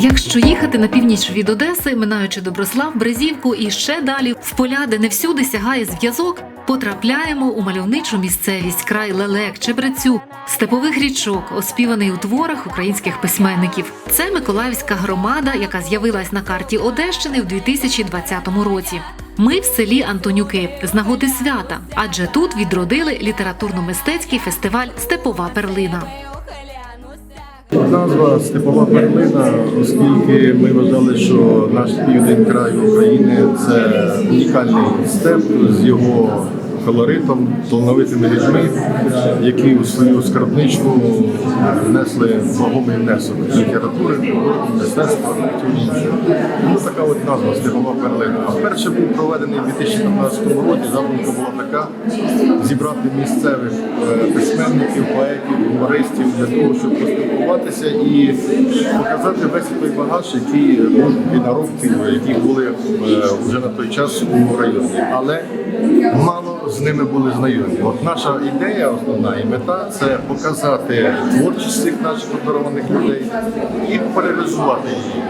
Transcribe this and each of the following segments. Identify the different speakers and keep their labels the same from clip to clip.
Speaker 1: Якщо їхати на північ від Одеси, минаючи Доброслав, Брезівку і ще далі в поля, де не всюди сягає зв'язок, потрапляємо у мальовничу місцевість край лелек, чебрецю, степових річок, оспіваний у творах українських письменників. Це Миколаївська громада, яка з'явилась на карті Одещини в 2020 році. Ми в селі Антонюки з нагоди свята, адже тут відродили літературно-мистецький фестиваль Степова перлина.
Speaker 2: Назва Степова перлина, оскільки ми вважали, що наш південь краю України це унікальний степ з його колоритом, талановитими людьми, які у свою скарбничку внесли вагомий внесок літератури, мистецтва і інше. Тому така от назва Степова перлина. А перше був проведений у 2015 році. Задумка була така зібрати місцевих е, письменників, поетів, гумористів для того, щоб поспілкуватися і показати весь той багаж, який був і наробки, які були е, вже на той час у районі. Але мало з ними були знайомі. От наша ідея основна і мета це показати творчість цих наших обдарованих людей і популяризувати її.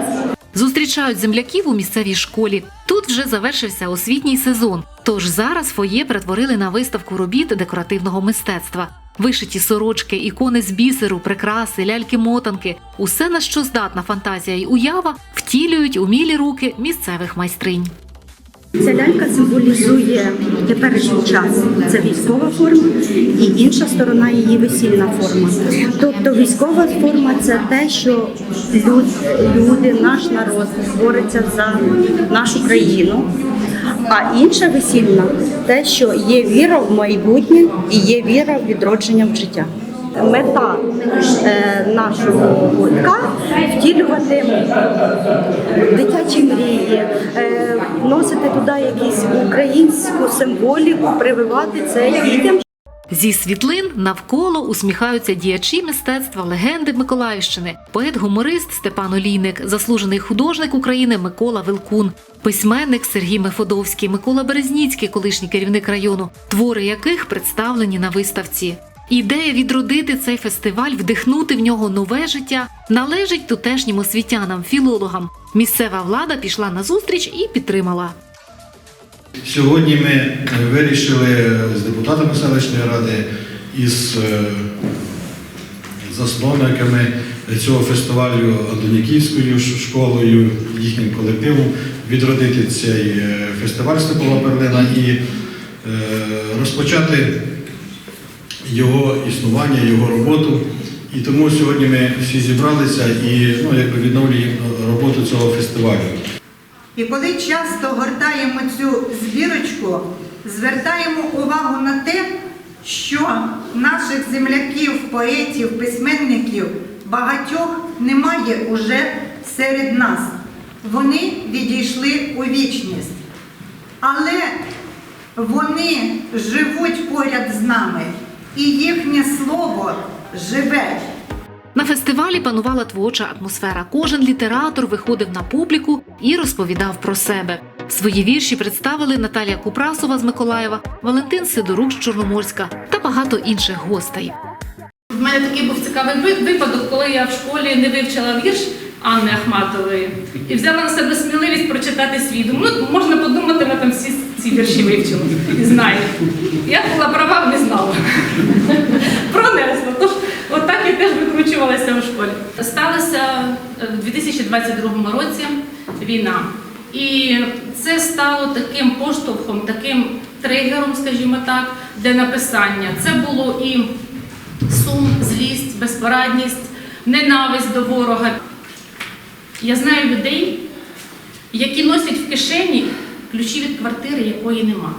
Speaker 1: Зустрічають земляків у місцевій школі. Тут вже завершився освітній сезон. Тож зараз фоє перетворили на виставку робіт декоративного мистецтва. Вишиті сорочки, ікони з бісеру, прикраси, ляльки-мотанки усе на що здатна фантазія й уява втілюють умілі руки місцевих майстринь.
Speaker 3: Ця лялька символізує теперішній час. Це військова форма, і інша сторона її весільна форма. Тобто військова форма це те, що люд- люди, наш народ бореться за нашу країну. А інша весільна те, що є віра в майбутнє і є віра в відродження в життя. Мета е, нашого гуртка втілювати дитячі мрії, е, вносити туди якусь українську символіку, прививати це дітям.
Speaker 1: Зі світлин навколо усміхаються діячі мистецтва легенди Миколаївщини, поет-гуморист Степан Олійник, заслужений художник України Микола Вилкун, письменник Сергій Мефодовський, Микола Березніцький, колишній керівник району, твори яких представлені на виставці. Ідея відродити цей фестиваль, вдихнути в нього нове життя, належить тутешнім освітянам, філологам. Місцева влада пішла на зустріч і підтримала.
Speaker 4: Сьогодні ми е, вирішили з депутатами селищної ради із е, засновниками цього фестивалю Антоніківською школою, їхнім колективом відродити цей е, фестиваль Степова Перлина і е, розпочати його існування, його роботу. І тому сьогодні ми всі зібралися і ну, якби відновлюємо роботу цього фестивалю.
Speaker 5: І коли часто гортаємо цю збірочку, звертаємо увагу на те, що наших земляків, поетів, письменників багатьох немає уже серед нас. Вони відійшли у вічність. Але вони живуть поряд з нами, і їхнє слово живе.
Speaker 1: На фестивалі панувала творча атмосфера. Кожен літератор виходив на публіку і розповідав про себе. Свої вірші представили Наталія Купрасова з Миколаєва, Валентин Сидорук з Чорноморська та багато інших гостей.
Speaker 6: В мене такий був цікавий випадок, коли я в школі не вивчила вірш Анни Ахматової і взяла на себе сміливість прочитати свій. Думаю, ну, можна подумати, ми там всі ці вірші вивчили і знаємо. Я була права, не знала. Пронесла. Тож отак я теж викручувалася у школі. Сталося е, в 2022 році війна. І це стало таким поштовхом, таким тригером, скажімо так, для написання. Це було і сум, злість, безпорадність, ненависть до ворога. Я знаю людей, які носять в кишені ключі від квартири, якої нема.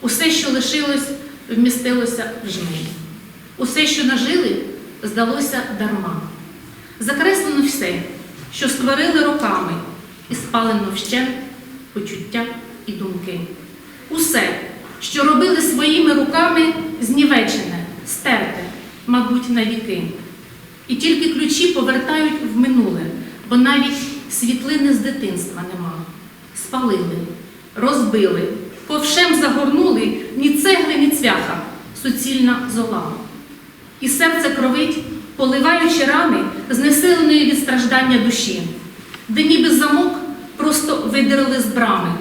Speaker 6: Усе, що лишилось, вмістилося в жмені. Усе, що нажили, здалося дарма. Закреслено все, що створили роками, і спалено вщент почуття і думки. Усе, що робили своїми руками, знівечене, стерте, мабуть, на віки. І тільки ключі повертають в минуле, бо навіть світлини з дитинства нема. Спалили, розбили, ковшем загорнули ні цегли, ні цвяха, суцільна зола. І серце кровить поливаючи рани, знесиленої від страждання душі, де ніби замок просто видерли з брами,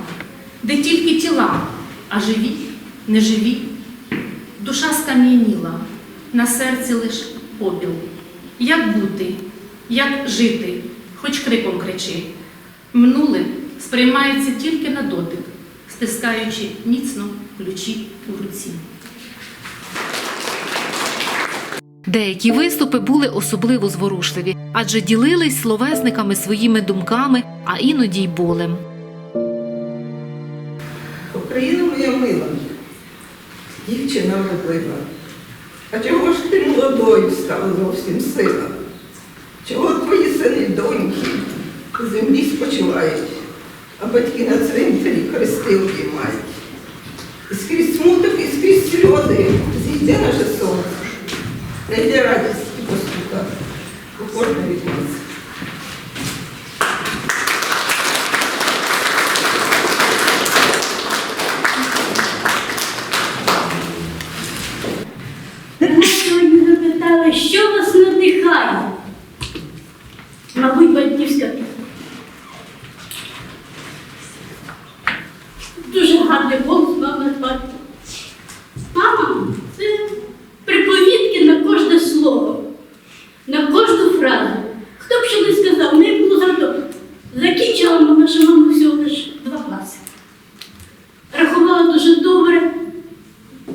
Speaker 6: де тільки тіла, а живі, неживі. Душа скам'яніла, на серці лиш попіл. Як бути, як жити, криком кричи. Минуле сприймається тільки на дотик, стискаючи міцно ключі у руці.
Speaker 1: Деякі виступи були особливо зворушливі, адже ділились словесниками своїми думками, а іноді й болем.
Speaker 7: Україна моя мила, дівчина вродлива. А чого ж ти молодою стала зовсім сила? Чого твої доньки у землі спочивають, а батьки на цвинтарі хрестилки мають. І скрізь смуток, і скрізь сльози зійде наше сонце. Найде радість і постука покорна від нас.
Speaker 8: Мене сьогодні запитали, що вас надихає? Мабуть, батьківська пісня. Дуже гарний голос мами спати. Мама, це приповідки на кожне слово, на кожну фразу. Хто б що не сказав, не було зато. Закінчила наша мама всього лише два класи. Рахувала дуже добре,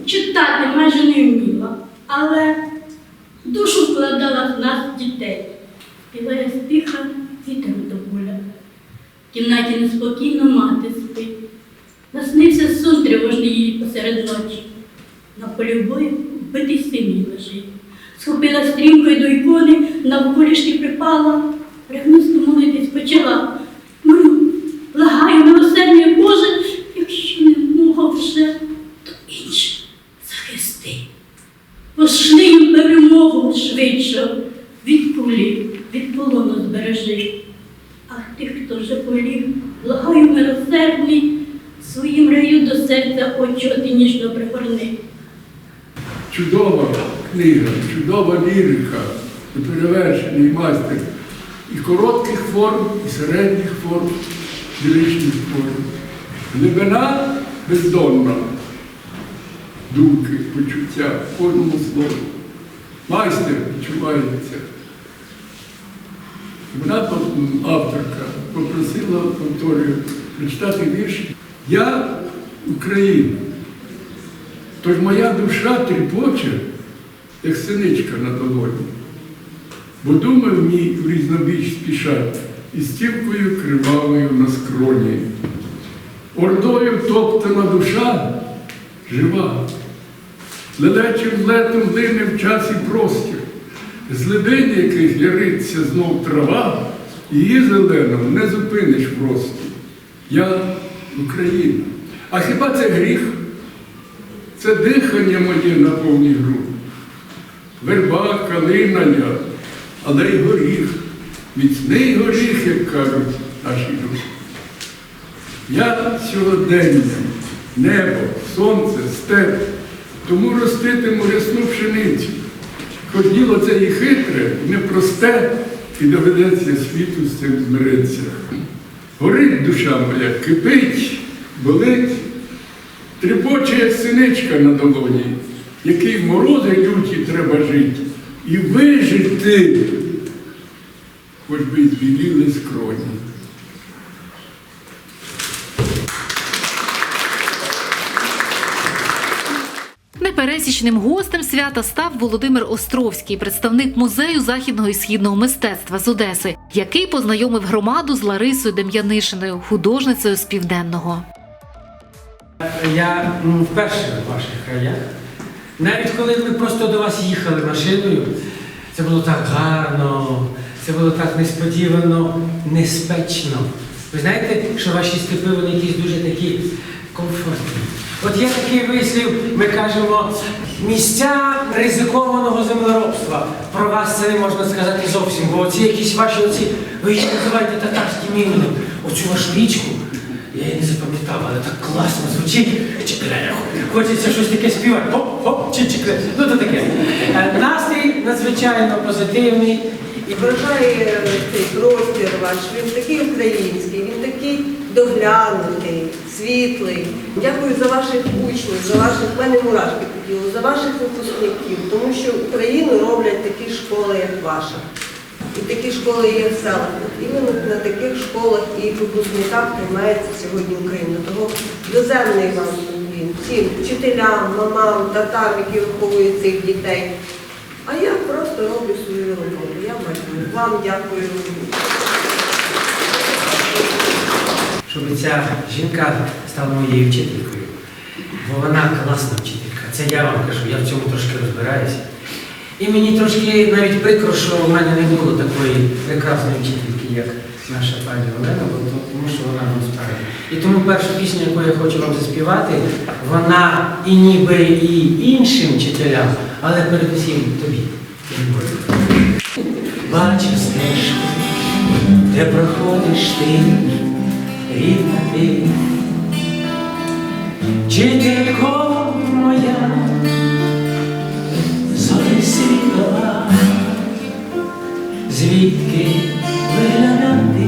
Speaker 8: читати майже не вміла, але душу вкладала в нас дітей. Співає стиха вітром до поля. В кімнаті неспокійно мати спить. Наснився сон тривожний їй посеред ночі. На полі бою вбитий син лежить. Схопила стрімкою до ікони, навколішки припала, ревносто молитись почала. Молю, благаю, милосердя Боже, якщо не мога вже, то інше захисти. Пошли їм перемогу швидше, від кулі, від полону збережи. А тих, хто вже поліг, благаю до серця очоти ніжно пригорни.
Speaker 9: Чудова книга, чудова лірика, неперевершений майстер і коротких форм, і середніх форм, ліричних форм. Глибина бездонна, думки, почуття в кожному слові. Майстер відчувається. Вона авторка попросила повторюю, прочитати вірш Я Україна. Тож моя душа тріпоче, як синичка на долоні, бо думи в ній в різнобіч спішать, і стівкою кривавою на скроні. Ордою топтана душа жива, лелечим летом лине в час і простір, з лебені яких яриться знов трава, її зелену не зупиниш просто. Я Україна. А хіба це гріх? Це дихання моє на повній груди. Верба, калина але й горіх, міцний горіх, як кажуть наші люди. Я сьогодення, небо, сонце, степ, тому роститиму рясну пшеницю. Хоч діло це і хитре, і непросте, і доведеться світу з цим змиритися. Горить душа моя, кипить, болить, тріпоче, синичка на долоні, який морози люті треба жити, і вижити, хоч би й збіліли скроні.
Speaker 1: Непересічним гостем свята став Володимир Островський, представник музею західного і східного мистецтва з Одеси, який познайомив громаду з Ларисою Дем'янишиною, художницею з південного.
Speaker 10: Я вперше в ваших краях. Навіть коли ми просто до вас їхали машиною, це було так гарно, це було так несподівано, неспечно. Ви знаєте, що ваші степи вони якісь дуже такі комфортні. От є такий вислів, ми кажемо, місця ризикованого землеробства. Про вас це не можна сказати зовсім, бо оці якісь ваші оці, ви їх називаєте татарським іменем. Оцю вашу річку, я її не запам'ятав, але так класно звучить. Чекля, хочеться щось таке співати. Хоп, хоп, чи чекля. Ну то таке. Е, Настрій надзвичайно позитивний.
Speaker 7: І вражає цей простір ваш, він такий український, він такий доглянутий, світлий. Дякую за ваших учнів, за ваших в мене мурашки по за ваших випускників, тому що Україну роблять такі школи, як ваша. І такі школи є в селах. От Іменно на таких школах і випускниках приймається сьогодні Україна. Тому доземний вам він всім вчителям, мамам, татам, які виховують цих дітей. А я просто роблю свою роботу. Я малюю. Вам дякую.
Speaker 10: щоб ця жінка стала моєю вчителькою. Бо вона класна вчителька. Це я вам кажу, я в цьому трошки розбираюся. І мені трошки навіть прикро, що в мене не було такої прекрасної вчительки, як наша пані Олена, тому що вона нам справді. І тому першу пісню, яку я хочу вам заспівати, вона і ніби і іншим вчителям, але передусім тобі. Бачу стежку, де проходиш ти, рідна ти, вчителько моя, звідки виглядати,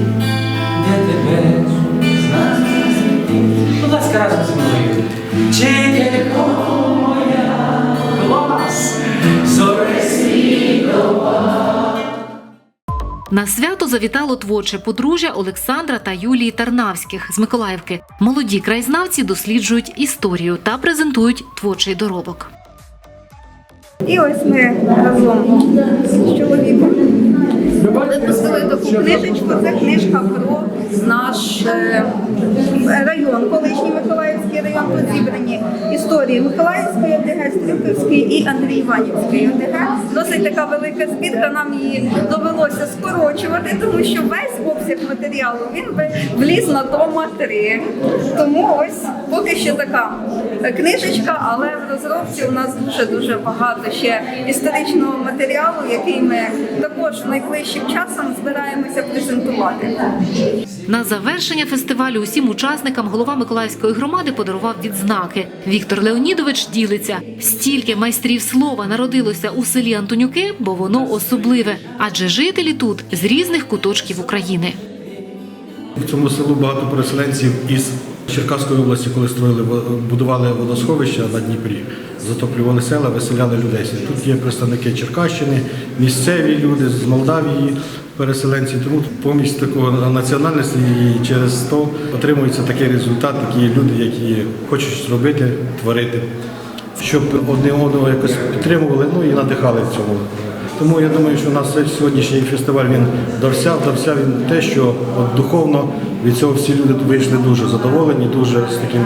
Speaker 10: де тебе знати. Будь ласка, разом зі мною. Вчителько моя, клас.
Speaker 1: На свято завітало творче подружжя Олександра та Юлії Тарнавських з Миколаївки. Молоді краєзнавці досліджують історію та презентують творчий доробок.
Speaker 11: І ось ми разом з чоловіком випустили таку книжечку. Це книжка про наш е, район, колишній Миколаївський район. Тут зібрані історії Миколаївської ОТГ, Стрюківської і Андрій Іванівської ОТГ. Досить така велика збірка. Нам її довелося скорочувати, тому що весь обсяг матеріалу він би вліз на тома 3. Тому ось поки що така книжечка, але в розробці у нас дуже дуже багато ще історичного матеріалу, який ми також найближчим часом збираємося презентувати.
Speaker 1: На завершення фестивалю усім учасникам голова Миколаївської громади подарував відзнаки. Віктор Леонідович ділиться: стільки майстрів слова народилося у селі Антонюки, бо воно особливе, адже жителі тут з різних куточків України.
Speaker 4: В цьому селу багато переселенців із Черкаської області, коли строїли будували водосховища на Дніпрі, затоплювали села, виселяли людей. Тут є представники Черкащини, місцеві люди з Молдавії, переселенці. труд, помість такого національності і через то отримується такий результат, такі люди, які хочуть зробити, робити, творити, щоб одне одного якось підтримували, ну і надихали в цьому. Тому я думаю, що у нас сьогоднішній фестиваль він дався, дався він те, що от духовно від цього всі люди вийшли дуже задоволені, дуже з таким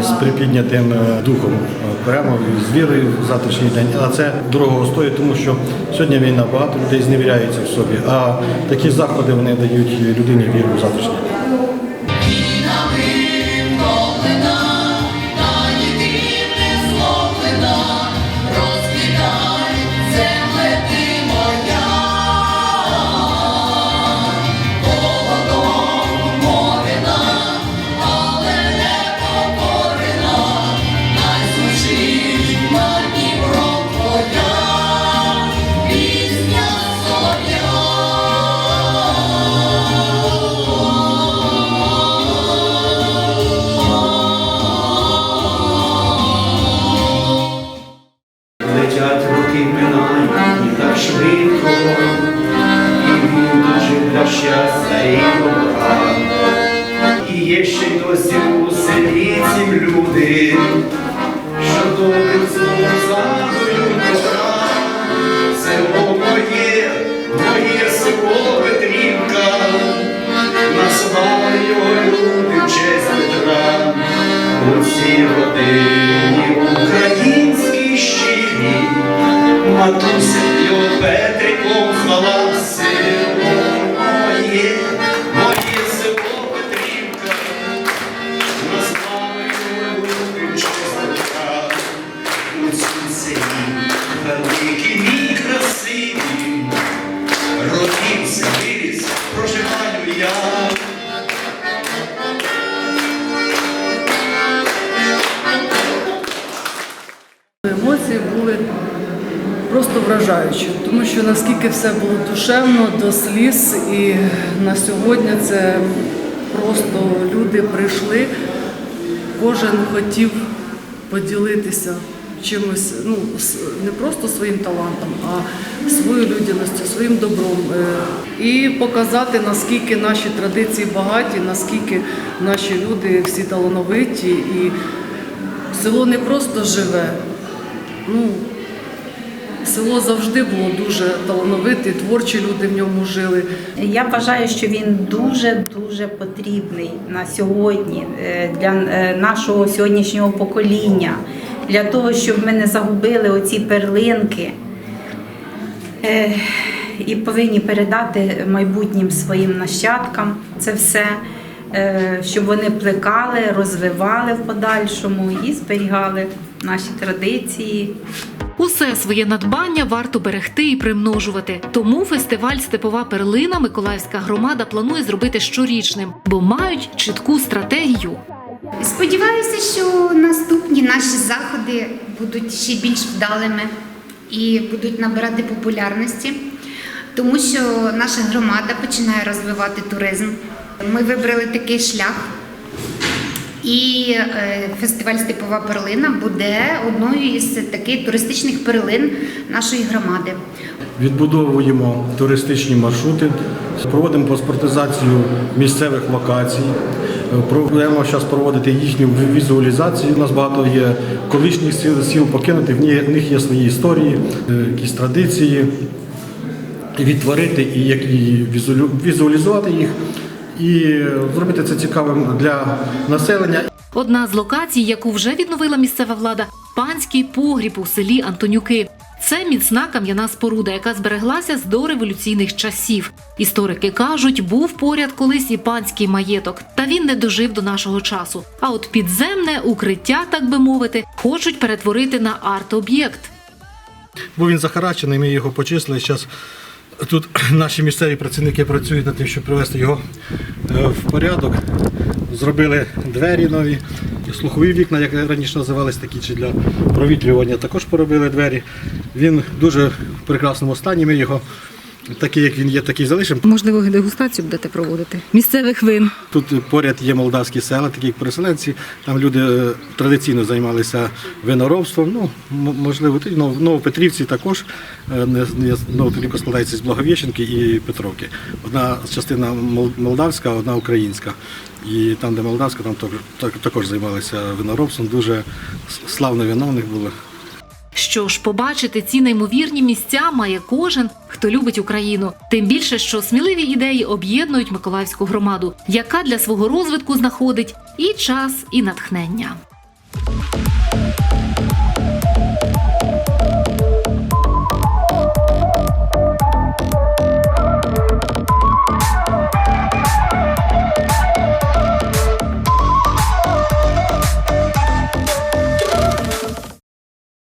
Speaker 4: е, з припіднятим е, духом, е, прямо з вірою в завтрашній день. А це дорогого стоїть, тому що сьогодні війна, багато людей зневіряються в собі. А такі заходи вони дають людині віру в завтрашній день.
Speaker 12: У цій родині українській щирі, матуся його Петриком звала
Speaker 13: просто вражаюче, тому що наскільки все було душевно до сліз, і на сьогодні це просто люди прийшли, кожен хотів поділитися чимось, ну не просто своїм талантом, а своєю людяністю, своїм добром. е, І показати, наскільки наші традиції багаті, наскільки наші люди всі талановиті, і село не просто живе. Ну, село завжди було дуже талановите, творчі люди в ньому жили.
Speaker 5: Я вважаю, що він дуже дуже потрібний на сьогодні е, для е, нашого сьогоднішнього покоління, для того, щоб ми не загубили оці перлинки Е, і повинні передати майбутнім своїм нащадкам це все, щоб вони плекали, розвивали в подальшому і зберігали наші традиції.
Speaker 1: Усе своє надбання варто берегти і примножувати. Тому фестиваль Степова перлина Миколаївська громада планує зробити щорічним, бо мають чітку стратегію.
Speaker 12: Сподіваюся, що наступні наші заходи будуть ще більш вдалими і будуть набирати популярності, тому що наша громада починає розвивати туризм. Ми вибрали такий шлях, і е, фестиваль Степова перлина буде одною із таких туристичних перлин нашої громади.
Speaker 4: Відбудовуємо туристичні маршрути, проводимо паспортизацію місцевих локацій. Будемо зараз проводити їхню візуалізацію. У нас багато є колишніх сіл, покинутих, в них є свої історії, е, якісь традиції. Відтворити і візуалізувати їх, і зробити це цікавим для населення.
Speaker 1: Одна з локацій, яку вже відновила місцева влада, панський погріб у селі Антонюки. Це міцна кам'яна споруда, яка збереглася з дореволюційних часів. Історики кажуть, був поряд колись і панський маєток, та він не дожив до нашого часу. А от підземне укриття, так би мовити, хочуть перетворити на арт-об'єкт.
Speaker 4: Бо він захарачений, ми його почислили. Зараз тут наші місцеві працівники працюють над тим, щоб привести його е, в порядок. Зробили двері нові, слухові вікна, як раніше називались такі, чи для провітрювання також поробили двері. Він дуже в прекрасному стані. Ми його такий, як він є, такий залишимо.
Speaker 14: Можливо, дегустацію будете проводити місцевих вин.
Speaker 4: Тут поряд є молдавські села, такі як переселенці. Там люди е, традиційно займалися виноробством. Ну, можливо, в Новопетрівці також е, Новопетрівка складається з Благовіщенки і Петровки. Одна частина мол- молдавська, одна українська. І там, де молдавська, там також- займалися виноробством. Дуже с- славне вино в них було.
Speaker 1: Що ж, побачити ці неймовірні місця має кожен, хто любить Україну. Тим більше, що сміливі ідеї об'єднують Миколаївську громаду, яка для свого розвитку знаходить і час, і натхнення.